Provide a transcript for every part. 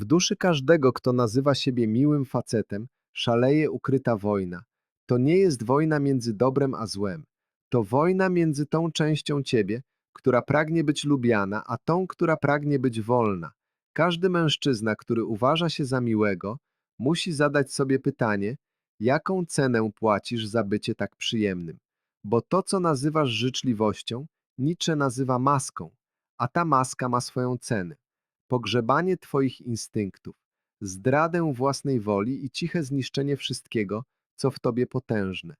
W duszy każdego, kto nazywa siebie miłym facetem, szaleje ukryta wojna. To nie jest wojna między dobrem a złem. To wojna między tą częścią ciebie, która pragnie być lubiana, a tą, która pragnie być wolna. Każdy mężczyzna, który uważa się za miłego, musi zadać sobie pytanie, jaką cenę płacisz za bycie tak przyjemnym. Bo to, co nazywasz życzliwością, Nietzsche nazywa maską, a ta maska ma swoją cenę. Pogrzebanie twoich instynktów, zdradę własnej woli i ciche zniszczenie wszystkiego, co w tobie potężne.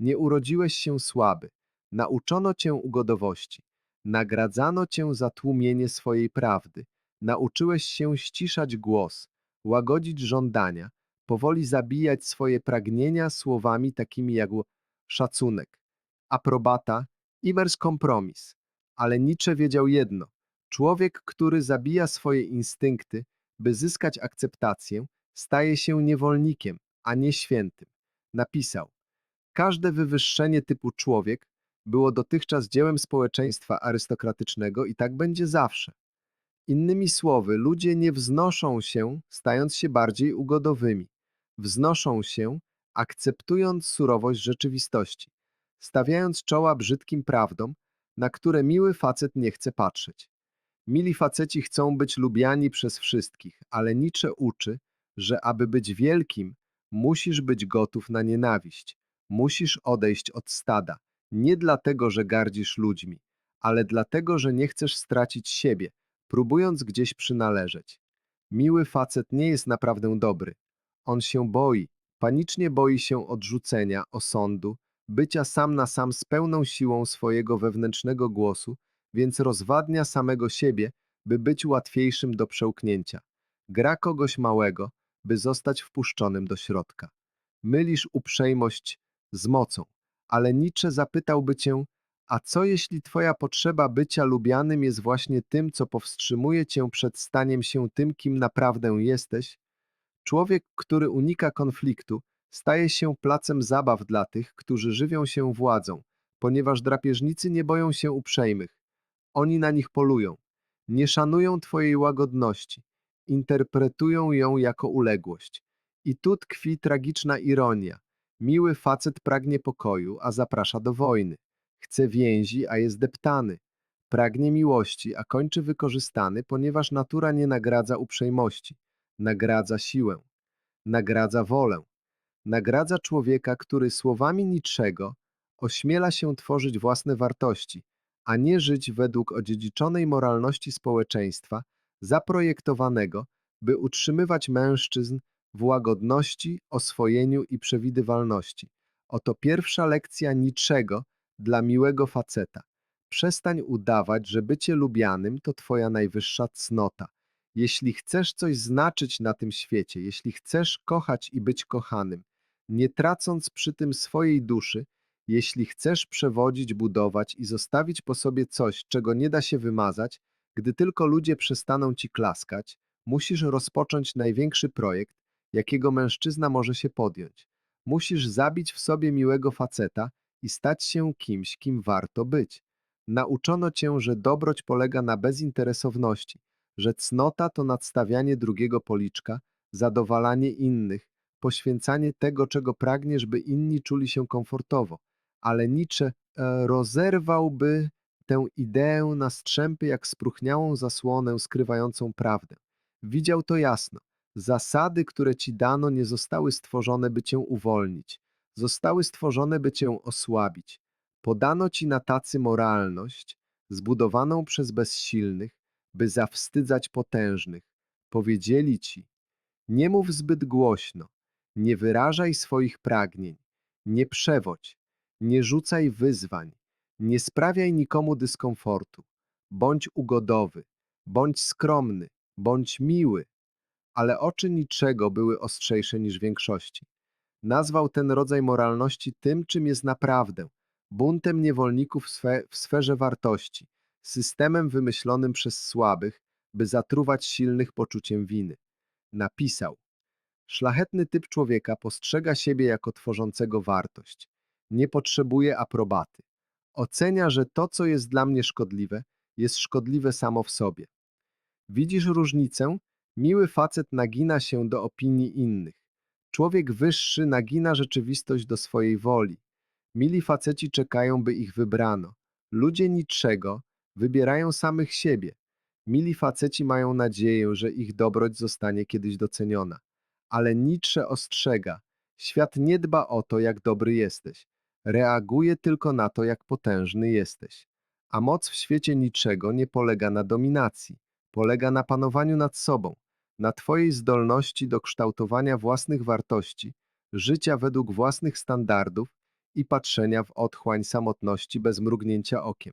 Nie urodziłeś się słaby, nauczono cię ugodowości, nagradzano cię za tłumienie swojej prawdy, nauczyłeś się ściszać głos, łagodzić żądania, powoli zabijać swoje pragnienia słowami takimi jak szacunek, aprobata, iwers kompromis. Ale Nietzsche wiedział jedno. Człowiek, który zabija swoje instynkty, by zyskać akceptację, staje się niewolnikiem, a nie świętym. Napisał: Każde wywyższenie typu człowiek było dotychczas dziełem społeczeństwa arystokratycznego i tak będzie zawsze. Innymi słowy, ludzie nie wznoszą się, stając się bardziej ugodowymi. Wznoszą się, akceptując surowość rzeczywistości, stawiając czoła brzydkim prawdom, na które miły facet nie chce patrzeć. Mili faceci chcą być lubiani przez wszystkich, ale Nietzsche uczy, że aby być wielkim, musisz być gotów na nienawiść. Musisz odejść od stada, nie dlatego, że gardzisz ludźmi, ale dlatego, że nie chcesz stracić siebie, próbując gdzieś przynależeć. Miły facet nie jest naprawdę dobry. On się boi, panicznie boi się odrzucenia, osądu, bycia sam na sam z pełną siłą swojego wewnętrznego głosu, więc rozwadnia samego siebie, by być łatwiejszym do przełknięcia. Gra kogoś małego, by zostać wpuszczonym do środka. Mylisz uprzejmość z mocą, ale Nietzsche zapytałby cię, a co jeśli twoja potrzeba bycia lubianym jest właśnie tym, co powstrzymuje cię przed staniem się tym, kim naprawdę jesteś? Człowiek, który unika konfliktu, staje się placem zabaw dla tych, którzy żywią się władzą, ponieważ drapieżnicy nie boją się uprzejmych. Oni na nich polują. Nie szanują twojej łagodności. Interpretują ją jako uległość. I tu tkwi tragiczna ironia. Miły facet pragnie pokoju, a zaprasza do wojny. Chce więzi, a jest deptany. Pragnie miłości, a kończy wykorzystany, ponieważ natura nie nagradza uprzejmości. Nagradza siłę. Nagradza wolę. Nagradza człowieka, który słowami niczego ośmiela się tworzyć własne wartości, a nie żyć według odziedziczonej moralności społeczeństwa, zaprojektowanego, by utrzymywać mężczyzn w łagodności, oswojeniu i przewidywalności. Oto pierwsza lekcja niczego dla miłego faceta. Przestań udawać, że bycie lubianym to twoja najwyższa cnota. Jeśli chcesz coś znaczyć na tym świecie, jeśli chcesz kochać i być kochanym, nie tracąc przy tym swojej duszy, jeśli chcesz przewodzić, budować i zostawić po sobie coś, czego nie da się wymazać, gdy tylko ludzie przestaną ci klaskać, musisz rozpocząć największy projekt, jakiego mężczyzna może się podjąć. Musisz zabić w sobie miłego faceta i stać się kimś, kim warto być. Nauczono cię, że dobroć polega na bezinteresowności, że cnota to nadstawianie drugiego policzka, zadowalanie innych, poświęcanie tego, czego pragniesz, by inni czuli się komfortowo. Ale Nietzsche e, rozerwałby tę ideę na strzępy jak spróchniałą zasłonę skrywającą prawdę. Widział to jasno. Zasady, które ci dano, nie zostały stworzone, by cię uwolnić. Zostały stworzone, by cię osłabić. Podano ci na tacy moralność, zbudowaną przez bezsilnych, by zawstydzać potężnych. Powiedzieli ci, nie mów zbyt głośno, nie wyrażaj swoich pragnień, nie przewodź, nie rzucaj wyzwań, nie sprawiaj nikomu dyskomfortu. Bądź ugodowy, bądź skromny, bądź miły. Ale oczy niczego były ostrzejsze niż większości. Nazwał ten rodzaj moralności tym, czym jest naprawdę buntem niewolników w, sfe w sferze wartości, systemem wymyślonym przez słabych, by zatruwać silnych poczuciem winy. Napisał: Szlachetny typ człowieka postrzega siebie jako tworzącego wartość. Nie potrzebuje aprobaty. Ocenia, że to, co jest dla mnie szkodliwe, jest szkodliwe samo w sobie. Widzisz różnicę Miły facet nagina się do opinii innych. Człowiek wyższy nagina rzeczywistość do swojej woli. Mili faceci czekają, by ich wybrano. Ludzie niczego wybierają samych siebie. Mili faceci mają nadzieję, że ich dobroć zostanie kiedyś doceniona. Ale Nietzsche ostrzega, świat nie dba o to, jak dobry jesteś. Reaguje tylko na to, jak potężny jesteś. A moc w świecie niczego nie polega na dominacji, polega na panowaniu nad sobą, na Twojej zdolności do kształtowania własnych wartości, życia według własnych standardów i patrzenia w otchłań samotności bez mrugnięcia okiem.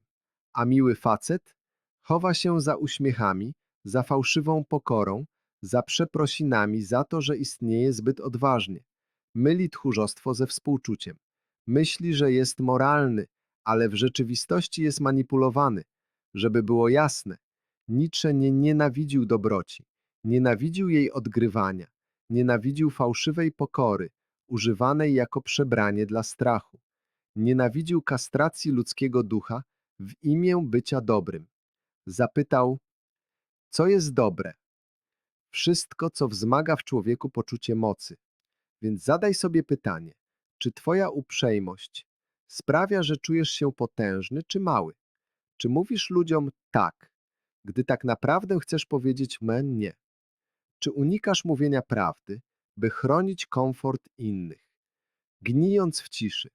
A miły facet chowa się za uśmiechami, za fałszywą pokorą, za przeprosinami za to, że istnieje zbyt odważnie. Myli tchórzostwo ze współczuciem. Myśli, że jest moralny, ale w rzeczywistości jest manipulowany. Żeby było jasne, Nietzsche nie nienawidził dobroci, nienawidził jej odgrywania, nienawidził fałszywej pokory, używanej jako przebranie dla strachu. Nienawidził kastracji ludzkiego ducha w imię bycia dobrym. Zapytał, co jest dobre? Wszystko, co wzmaga w człowieku poczucie mocy. Więc zadaj sobie pytanie, czy twoja uprzejmość sprawia, że czujesz się potężny czy mały? Czy mówisz ludziom tak, gdy tak naprawdę chcesz powiedzieć men nie? Czy unikasz mówienia prawdy, by chronić komfort innych, gnijąc w ciszy?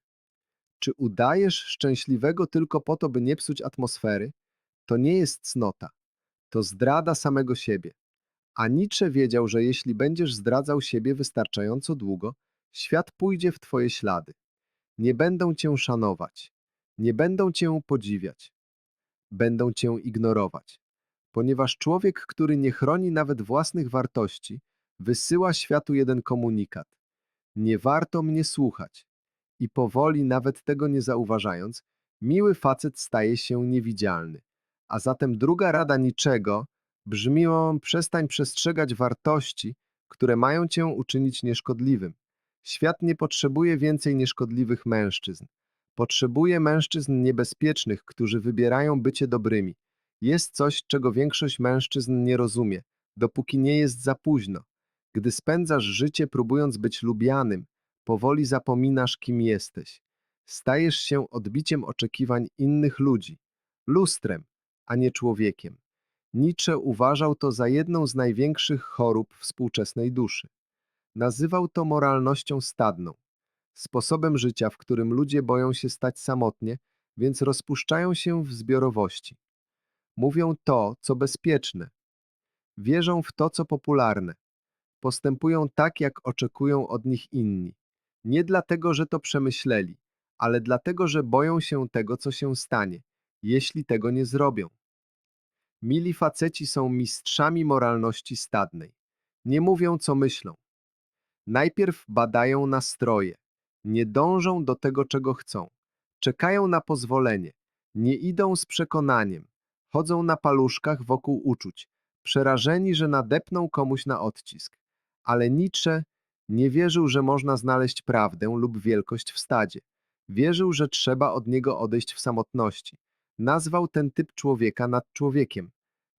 Czy udajesz szczęśliwego tylko po to, by nie psuć atmosfery? To nie jest cnota, to zdrada samego siebie. A Nietzsche wiedział, że jeśli będziesz zdradzał siebie wystarczająco długo, świat pójdzie w twoje ślady. Nie będą cię szanować, nie będą cię podziwiać, będą cię ignorować. Ponieważ człowiek, który nie chroni nawet własnych wartości, wysyła światu jeden komunikat. Nie warto mnie słuchać. I powoli, nawet tego nie zauważając, miły facet staje się niewidzialny. A zatem druga rada niczego brzmią przestań przestrzegać wartości, które mają cię uczynić nieszkodliwym. Świat nie potrzebuje więcej nieszkodliwych mężczyzn. Potrzebuje mężczyzn niebezpiecznych, którzy wybierają bycie dobrymi. Jest coś, czego większość mężczyzn nie rozumie, dopóki nie jest za późno. Gdy spędzasz życie próbując być lubianym, powoli zapominasz, kim jesteś. Stajesz się odbiciem oczekiwań innych ludzi, lustrem, a nie człowiekiem. Nietzsche uważał to za jedną z największych chorób współczesnej duszy. Nazywał to moralnością stadną, sposobem życia, w którym ludzie boją się stać samotnie, więc rozpuszczają się w zbiorowości. Mówią to, co bezpieczne. Wierzą w to, co popularne. Postępują tak, jak oczekują od nich inni. Nie dlatego, że to przemyśleli, ale dlatego, że boją się tego, co się stanie, jeśli tego nie zrobią. Mili faceci są mistrzami moralności stadnej. Nie mówią, co myślą. Najpierw badają nastroje. Nie dążą do tego, czego chcą. Czekają na pozwolenie. Nie idą z przekonaniem. Chodzą na paluszkach wokół uczuć, przerażeni, że nadepną komuś na odcisk. Ale Nietzsche nie wierzył, że można znaleźć prawdę lub wielkość w stadzie. Wierzył, że trzeba od niego odejść w samotności. Nazwał ten typ człowieka nad człowiekiem.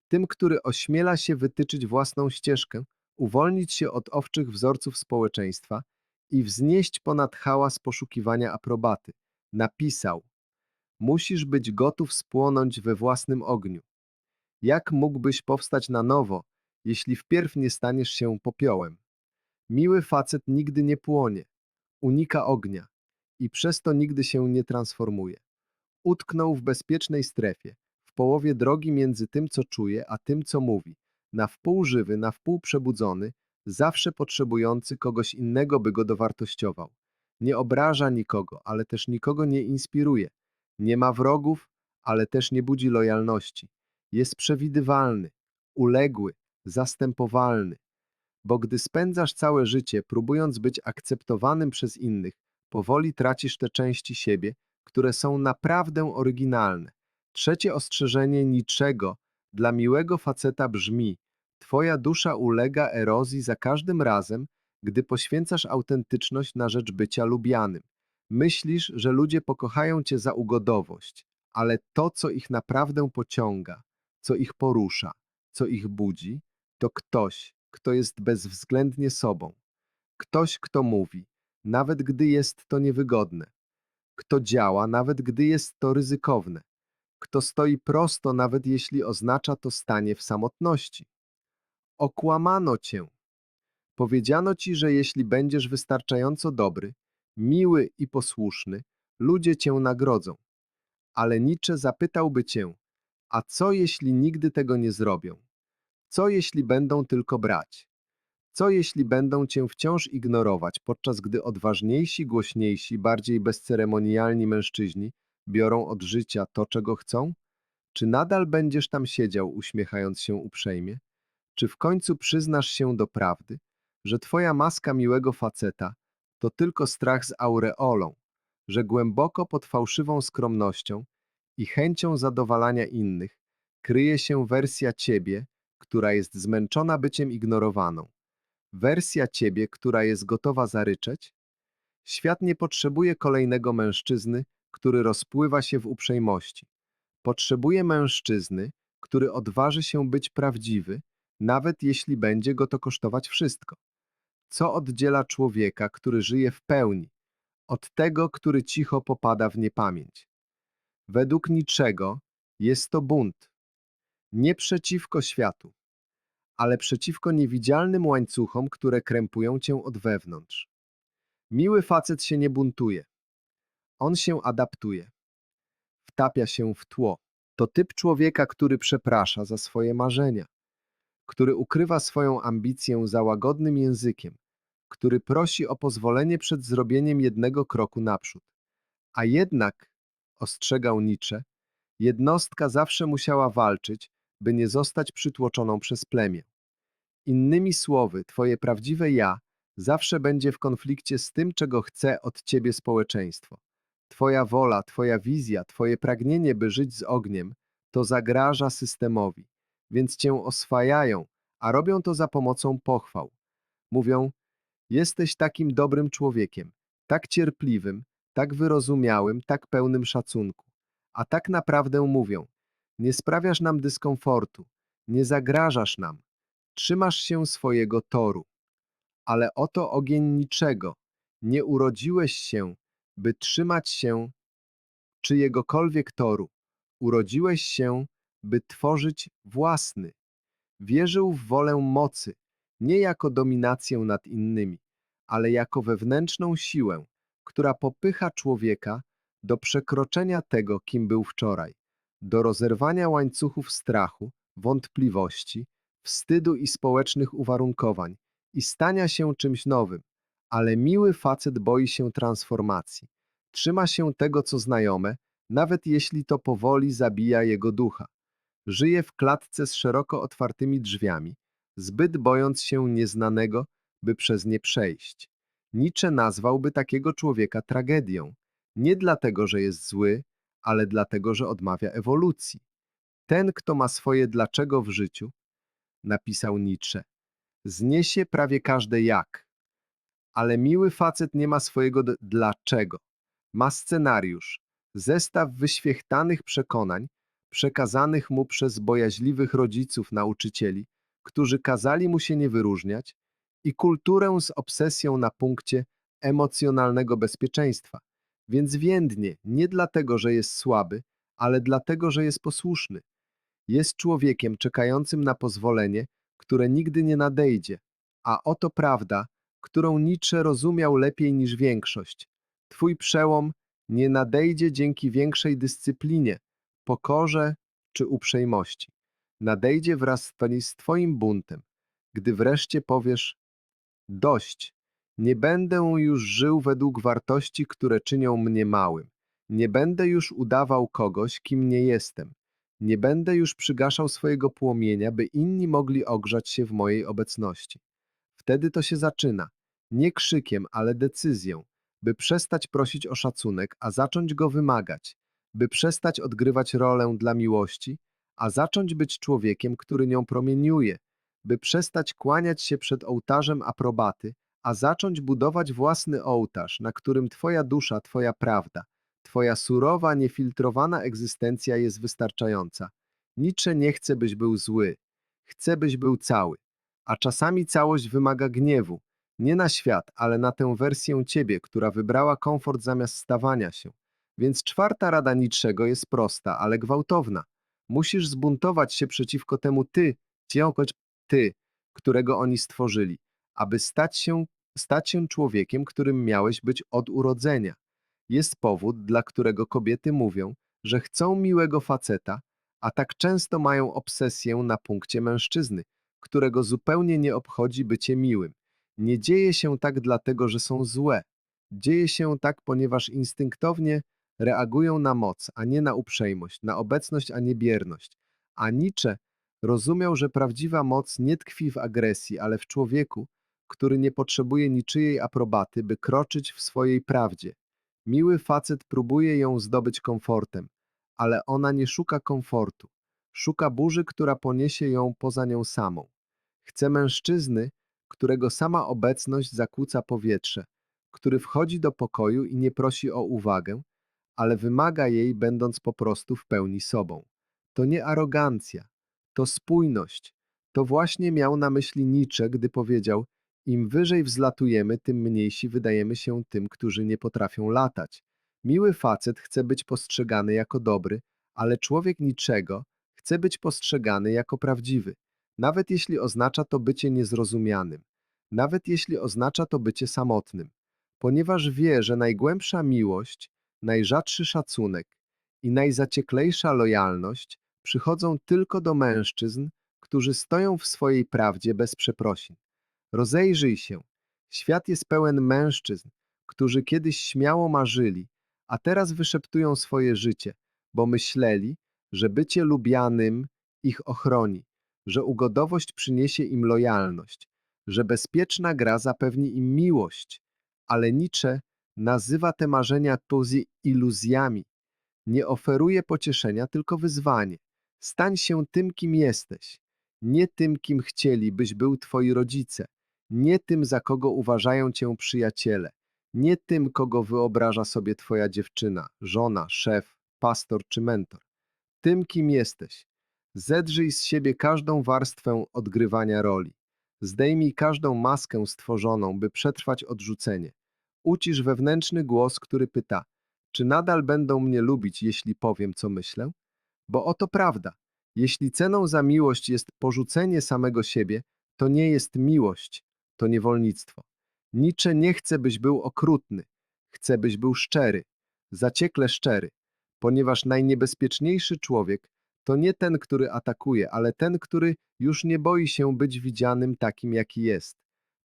Tym, który ośmiela się wytyczyć własną ścieżkę, uwolnić się od owczych wzorców społeczeństwa i wznieść ponad hałas poszukiwania aprobaty. Napisał: Musisz być gotów spłonąć we własnym ogniu. Jak mógłbyś powstać na nowo, jeśli wpierw nie staniesz się popiołem? Miły facet nigdy nie płonie, unika ognia i przez to nigdy się nie transformuje. Utknął w bezpiecznej strefie, w połowie drogi między tym, co czuje, a tym, co mówi, na wpół żywy, na wpół przebudzony, zawsze potrzebujący kogoś innego, by go dowartościował. Nie obraża nikogo, ale też nikogo nie inspiruje. Nie ma wrogów, ale też nie budzi lojalności. Jest przewidywalny, uległy, zastępowalny. Bo gdy spędzasz całe życie próbując być akceptowanym przez innych, powoli tracisz te części siebie, które są naprawdę oryginalne. Trzecie ostrzeżenie niczego dla miłego faceta brzmi: Twoja dusza ulega erozji za każdym razem, gdy poświęcasz autentyczność na rzecz bycia lubianym. Myślisz, że ludzie pokochają cię za ugodowość, ale to, co ich naprawdę pociąga, co ich porusza, co ich budzi, to ktoś, kto jest bezwzględnie sobą. Ktoś, kto mówi, nawet gdy jest to niewygodne. Kto działa, nawet gdy jest to ryzykowne. Kto stoi prosto, nawet jeśli oznacza to stanie w samotności. Okłamano cię. Powiedziano ci, że jeśli będziesz wystarczająco dobry, miły i posłuszny, ludzie cię nagrodzą. Ale Nietzsche zapytałby cię, a co jeśli nigdy tego nie zrobią? Co jeśli będą tylko brać? Co jeśli będą cię wciąż ignorować, podczas gdy odważniejsi, głośniejsi, bardziej bezceremonialni mężczyźni biorą od życia to, czego chcą? Czy nadal będziesz tam siedział, uśmiechając się uprzejmie? Czy w końcu przyznasz się do prawdy, że twoja maska miłego faceta to tylko strach z aureolą, że głęboko pod fałszywą skromnością i chęcią zadowalania innych kryje się wersja ciebie, która jest zmęczona byciem ignorowaną? Wersja ciebie, która jest gotowa zaryczeć? Świat nie potrzebuje kolejnego mężczyzny, który rozpływa się w uprzejmości. Potrzebuje mężczyzny, który odważy się być prawdziwy, nawet jeśli będzie go to kosztować wszystko. Co oddziela człowieka, który żyje w pełni, od tego, który cicho popada w niepamięć? Według niczego jest to bunt. Nie przeciwko światu, ale przeciwko niewidzialnym łańcuchom, które krępują cię od wewnątrz. Miły facet się nie buntuje. On się adaptuje. Wtapia się w tło. To typ człowieka, który przeprasza za swoje marzenia, który ukrywa swoją ambicję za łagodnym językiem, który prosi o pozwolenie przed zrobieniem jednego kroku naprzód. A jednak, ostrzegał Nietzsche, jednostka zawsze musiała walczyć, by nie zostać przytłoczoną przez plemię. Innymi słowy, twoje prawdziwe ja zawsze będzie w konflikcie z tym, czego chce od ciebie społeczeństwo. Twoja wola, twoja wizja, twoje pragnienie, by żyć z ogniem, to zagraża systemowi, więc cię oswajają, a robią to za pomocą pochwał. Mówią, jesteś takim dobrym człowiekiem, tak cierpliwym, tak wyrozumiałym, tak pełnym szacunku. A tak naprawdę mówią, nie sprawiasz nam dyskomfortu, nie zagrażasz nam, trzymasz się swojego toru. Ale oto ogień niczego. Nie urodziłeś się, by trzymać się czyjegokolwiek toru. Urodziłeś się, by tworzyć własny. Wierzył w wolę mocy, nie jako dominację nad innymi, ale jako wewnętrzną siłę, która popycha człowieka do przekroczenia tego, kim był wczoraj, do rozerwania łańcuchów strachu, wątpliwości, wstydu i społecznych uwarunkowań i stania się czymś nowym, ale miły facet boi się transformacji. Trzyma się tego, co znajome, nawet jeśli to powoli zabija jego ducha. Żyje w klatce z szeroko otwartymi drzwiami, zbyt bojąc się nieznanego, by przez nie przejść. Nietzsche nazwałby takiego człowieka tragedią, nie dlatego, że jest zły, ale dlatego, że odmawia ewolucji. Ten, kto ma swoje dlaczego w życiu, napisał Nietzsche, zniesie prawie każde jak. Ale miły facet nie ma swojego dlaczego. Ma scenariusz, zestaw wyświechtanych przekonań, przekazanych mu przez bojaźliwych rodziców nauczycieli, którzy kazali mu się nie wyróżniać, i kulturę z obsesją na punkcie emocjonalnego bezpieczeństwa. Więc więdnie nie dlatego, że jest słaby, ale dlatego, że jest posłuszny. Jest człowiekiem czekającym na pozwolenie, które nigdy nie nadejdzie. A oto prawda, którą Nietzsche rozumiał lepiej niż większość. Twój przełom nie nadejdzie dzięki większej dyscyplinie, pokorze czy uprzejmości. Nadejdzie wraz z Twoim buntem, gdy wreszcie powiesz: Dość, nie będę już żył według wartości, które czynią mnie małym. Nie będę już udawał kogoś, kim nie jestem. Nie będę już przygaszał swojego płomienia, by inni mogli ogrzać się w mojej obecności. Wtedy to się zaczyna, nie krzykiem, ale decyzją, by przestać prosić o szacunek, a zacząć go wymagać, by przestać odgrywać rolę dla miłości, a zacząć być człowiekiem, który nią promieniuje, by przestać kłaniać się przed ołtarzem aprobaty, a zacząć budować własny ołtarz, na którym Twoja dusza, Twoja prawda, Twoja surowa, niefiltrowana egzystencja jest wystarczająca. Nietzsche nie chce, byś był zły. Chce, byś był cały. A czasami całość wymaga gniewu, nie na świat, ale na tę wersję ciebie, która wybrała komfort zamiast stawania się. Więc czwarta rada niczego jest prosta, ale gwałtowna. Musisz zbuntować się przeciwko temu ty, ciągoć ty, którego oni stworzyli, aby stać się, stać się człowiekiem, którym miałeś być od urodzenia. Jest powód, dla którego kobiety mówią, że chcą miłego faceta, a tak często mają obsesję na punkcie mężczyzny, którego zupełnie nie obchodzi bycie miłym. Nie dzieje się tak dlatego, że są złe. Dzieje się tak, ponieważ instynktownie reagują na moc, a nie na uprzejmość, na obecność, a nie bierność. A Nietzsche rozumiał, że prawdziwa moc nie tkwi w agresji, ale w człowieku, który nie potrzebuje niczyjej aprobaty, by kroczyć w swojej prawdzie. Miły facet próbuje ją zdobyć komfortem, ale ona nie szuka komfortu. Szuka burzy, która poniesie ją poza nią samą. Chce mężczyzny, którego sama obecność zakłóca powietrze, który wchodzi do pokoju i nie prosi o uwagę, ale wymaga jej, będąc po prostu w pełni sobą. To nie arogancja, to spójność. To właśnie miał na myśli Nietzsche, gdy powiedział: Im wyżej wzlatujemy, tym mniejsi wydajemy się tym, którzy nie potrafią latać. Miły facet chce być postrzegany jako dobry, ale człowiek niczego chce być postrzegany jako prawdziwy, nawet jeśli oznacza to bycie niezrozumianym, nawet jeśli oznacza to bycie samotnym, ponieważ wie, że najgłębsza miłość, najrzadszy szacunek i najzacieklejsza lojalność przychodzą tylko do mężczyzn, którzy stoją w swojej prawdzie bez przeprosin. Rozejrzyj się. Świat jest pełen mężczyzn, którzy kiedyś śmiało marzyli, a teraz wyszeptują swoje życie, bo myśleli, że bycie lubianym ich ochroni, że ugodowość przyniesie im lojalność, że bezpieczna gra zapewni im miłość, ale Nietzsche nazywa te marzenia tuzi iluzjami. Nie oferuje pocieszenia, tylko wyzwanie. Stań się tym, kim jesteś. Nie tym, kim chcieli, byś był twoi rodzice. Nie tym, za kogo uważają cię przyjaciele. Nie tym, kogo wyobraża sobie twoja dziewczyna, żona, szef, pastor czy mentor. Tym, kim jesteś. Zedrzyj z siebie każdą warstwę odgrywania roli. Zdejmij każdą maskę stworzoną, by przetrwać odrzucenie. Ucisz wewnętrzny głos, który pyta, czy nadal będą mnie lubić, jeśli powiem, co myślę? Bo oto prawda. Jeśli ceną za miłość jest porzucenie samego siebie, to nie jest miłość, to niewolnictwo. Nietzsche nie chce, byś był okrutny. Chce, byś był szczery, zaciekle szczery, ponieważ najniebezpieczniejszy człowiek to nie ten, który atakuje, ale ten, który już nie boi się być widzianym takim, jaki jest.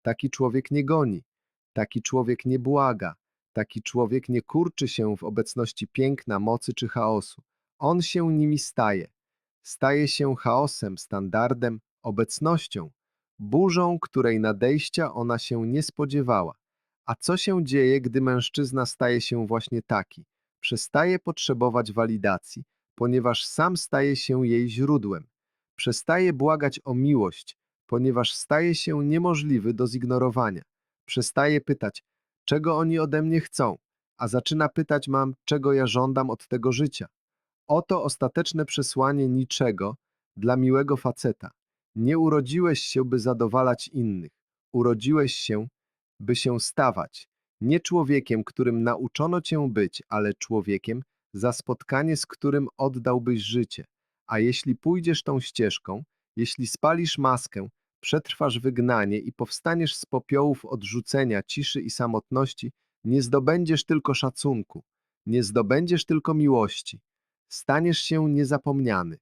Taki człowiek nie goni, taki człowiek nie błaga, taki człowiek nie kurczy się w obecności piękna, mocy czy chaosu. On się nimi staje. Staje się chaosem, standardem, obecnością, burzą, której nadejścia ona się nie spodziewała. A co się dzieje, gdy mężczyzna staje się właśnie taki? Przestaje potrzebować walidacji, ponieważ sam staje się jej źródłem. Przestaje błagać o miłość, ponieważ staje się niemożliwy do zignorowania. Przestaje pytać, czego oni ode mnie chcą, a zaczyna pytać mam, czego ja żądam od tego życia. Oto ostateczne przesłanie niczego dla miłego faceta. Nie urodziłeś się, by zadowalać innych. Urodziłeś się, by się stawać. Nie człowiekiem, którym nauczono cię być, ale człowiekiem, za spotkanie z którym oddałbyś życie. A jeśli pójdziesz tą ścieżką, jeśli spalisz maskę, przetrwasz wygnanie i powstaniesz z popiołów odrzucenia, ciszy i samotności, nie zdobędziesz tylko szacunku, nie zdobędziesz tylko miłości. Staniesz się niezapomniany.